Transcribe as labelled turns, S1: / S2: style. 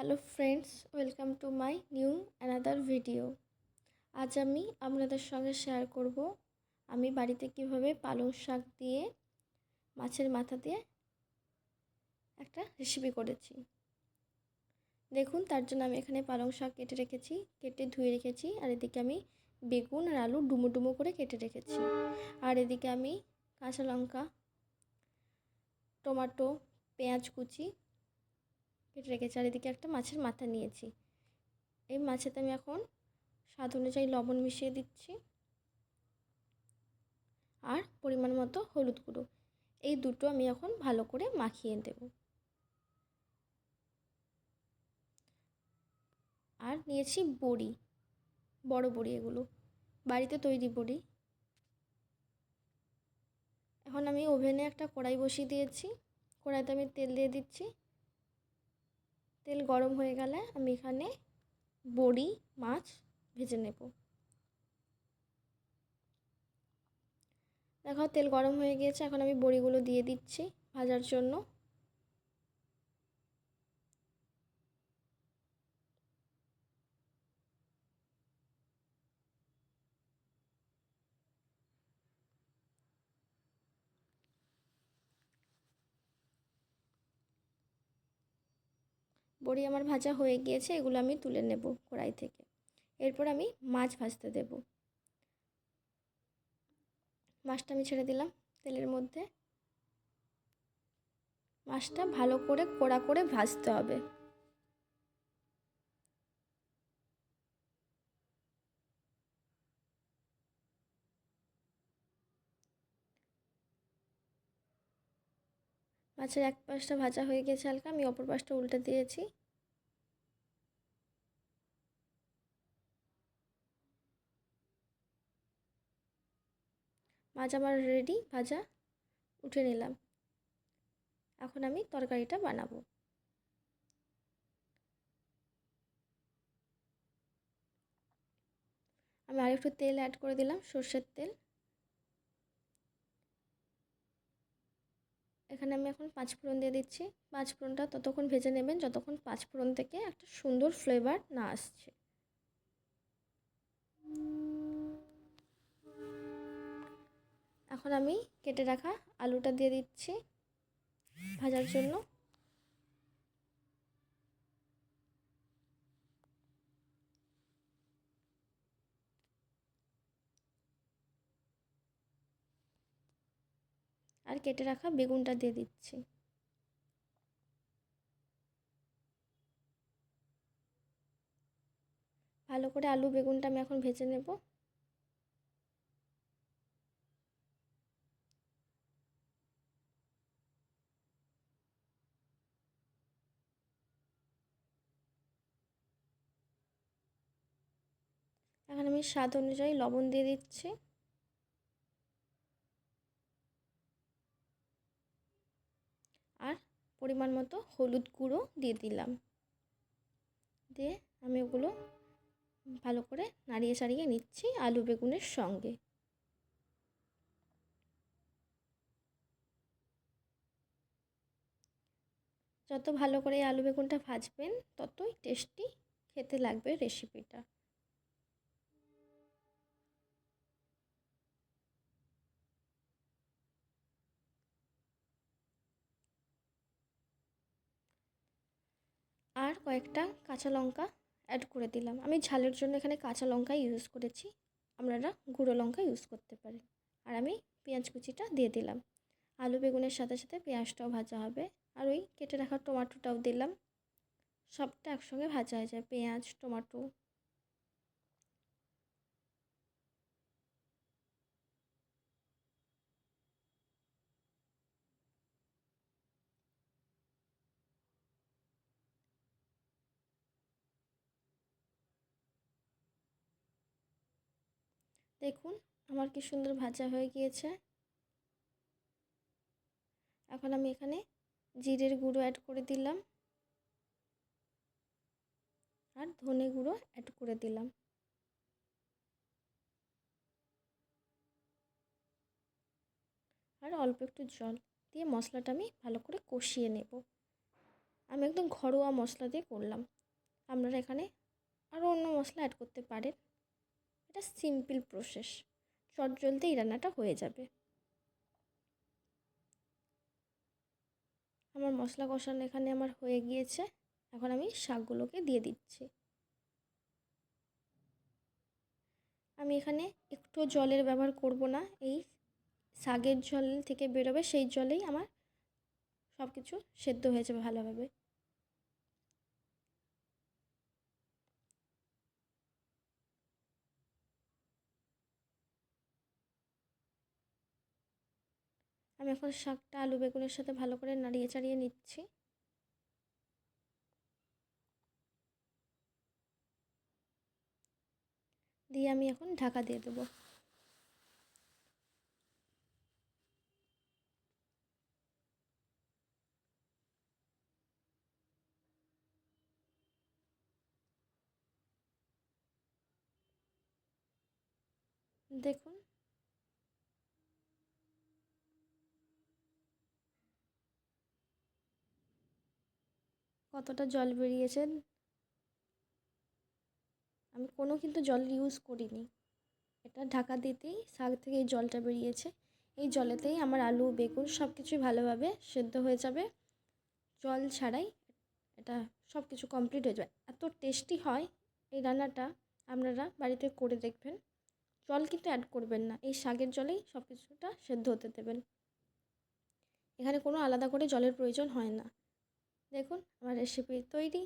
S1: Hello friends welcome to my new another video আজ আমি আপনাদের সঙ্গে শেয়ার করব, আমি বাড়িতে কীভাবে পালং শাক দিয়ে মাছের মাথা দিয়ে একটা রেসিপি করেছি। দেখুন, তার জন্য আমি এখানে পালং শাক কেটে রেখেছি, কেটে ধুয়ে রেখেছি, আর এদিকে আমি বেগুন আর আলু ডুমো ডুমো করে কেটে রেখেছি। আর এদিকে আমি কাঁচা লঙ্কা, টমাটো, পেঁয়াজ কুচি কেটে রেখেছি আর এদিকে একটা মাছের মাথা নিয়েছি। এই মাছেতে আমি এখন স্বাদ অনুযায়ী লবণ মিশিয়ে দিচ্ছি। আর পরিমাণ মতো হলুদ গুঁড়ো। এই দুটো আমি এখন ভালো করে মাখিয়ে দেব আর নিয়েছি বড়ি, বড় বড়ি এগুলো। বাড়িতে তৈরি বড়ি। এখন আমি ওভেনে একটা কড়াই বসিয়ে দিয়েছি। কড়াইতে আমি তেল দিয়ে দিচ্ছি। তেল গরম হয়ে গেলে আমি এখানে বড়ি, মাছ ভেজে নেব। দেখো তেল গরম হয়ে গিয়েছে, এখন আমি বড়িগুলো দিয়ে দিচ্ছি ভাজার জন্য। বড়ি আমার ভাজা হয়ে গিয়েছে, এগুলো আমি তুলে নেব কড়াই থেকে। এরপর আমি মাছ ভাজতে দেব। মাছটা আমি ছেড়ে দিলাম তেলের মধ্যে। মাছটা ভালো করে কড়া করে ভাজতে হবে। মাছের এক পাশটা ভাজা হয়ে গেছে হালকা, আমি অপর পাশটা উল্টে দিয়েছি। মাছ আমার রেডি ভাজা, উঠে নিলাম। এখন আমি তরকারিটা বানাবো। আমি আরেকটু তেল অ্যাড করে দিলাম, সর্ষের তেল। এখানে আমি এখন পাঁচ ফোড়ন দিয়ে দিচ্ছি। পাঁচ ফোড়নটা ততক্ষণ ভেজে নেবেন যতক্ষণ পাঁচ ফোড়ন থেকে একটা সুন্দর ফ্লেভার না আসছে। এখন আমি কেটে রাখা আলুটা দিয়ে দিচ্ছি ভাজার জন্য। আর কেটে রাখা বেগুনটা দিয়ে দিচ্ছি। ভালো করে আলু বেগুনটা আমি এখন ভেজে নেব। এখন আমি স্বাদ অনুযায়ী লবণ দিয়ে দিচ্ছি। আর পরিমাণ মতো হলুদ গুঁড়ো দিয়ে দিলাম। দিয়ে আমি ওগুলো ভালো করে নাড়িয়ে সারিয়ে নিচ্ছি আলু বেগুনের সঙ্গে। যত ভালো করে আলু বেগুনটা ভাজবেন, ততই টেস্টি খেতে লাগবে রেসিপিটা আর কয়েকটা কাঁচা লঙ্কা অ্যাড করে দিলাম। আমি ঝালের জন্য এখানে কাঁচা লঙ্কা ইউজ করেছি। আপনারা গুঁড়ো লঙ্কা ইউজ করতে পারেন। আর আমি পেঁয়াজ কুচিটা দিয়ে দিলাম। আলু বেগুনের সাথে সাথে পেঁয়াজটাও ভাজা হবে। আর ওই কেটে রাখা টমাটোটাও দিলাম। সবটা একসঙ্গে ভাজা হয়ে যায়। পেঁয়াজ টমাটো দেখুন, আমার কি সুন্দর ভাজা হয়ে গিয়েছে। এখন আমি এখানে জিরের গুঁড়ো অ্যাড করে দিলাম। আর ধনে গুঁড়ো অ্যাড করে দিলাম। আর অল্প একটু জল দিয়ে মশলাটা আমি ভালো করে কষিয়ে নেব। আমি একদম ঘরোয়া মশলা দিয়ে করলাম। আপনারা এখানে আরও অন্য মশলা অ্যাড করতে পারেন। এটা সিম্পল প্রসেস। চট জলদি এই রান্নাটা হয়ে যাবে। আমার মশলা কষানো এখানে আমার হয়ে গিয়েছে। এখন আমি শাকগুলোকে দিয়ে দিচ্ছি। আমি এখানে একটু জলের ব্যবহার করব না। এই শাকের জল থেকে বেরোবে, সেই জলেই আমার সব কিছু সেদ্ধ হয়ে যাবে ভালোভাবে। আমি এখন শাকটা, আলু বেগুনের সাথে ভালো করে নাড়িয়ে চাড়িয়ে নিচ্ছি। দিয়ে আমি এখন ঢাকা দিয়ে দেবো। দেখুন কতটা জল বেরিয়েছে? আমি কোনো কিন্তু জল ইউজ করিনি। এটা ঢাকা দিতেই শাক থেকে এই জলটা বেরিয়েছে। এই জলেতেই আমার আলু, বেগুন সব কিছুই ভালোভাবে সেদ্ধ হয়ে যাবে। জল ছাড়াই এটা সব কিছু কমপ্লিট হয়ে যাবে। এত টেস্টি হয় এই রান্নাটা, আপনারা বাড়িতে করে দেখবেন। জল কিন্তু অ্যাড করবেন না। এই শাকের জলেই সব কিছুটা সেদ্ধ হতে দেবেন। এখানে কোনো আলাদা করে জলের প্রয়োজন হয় না। দেখুন আমার রেসিপি তৈরি।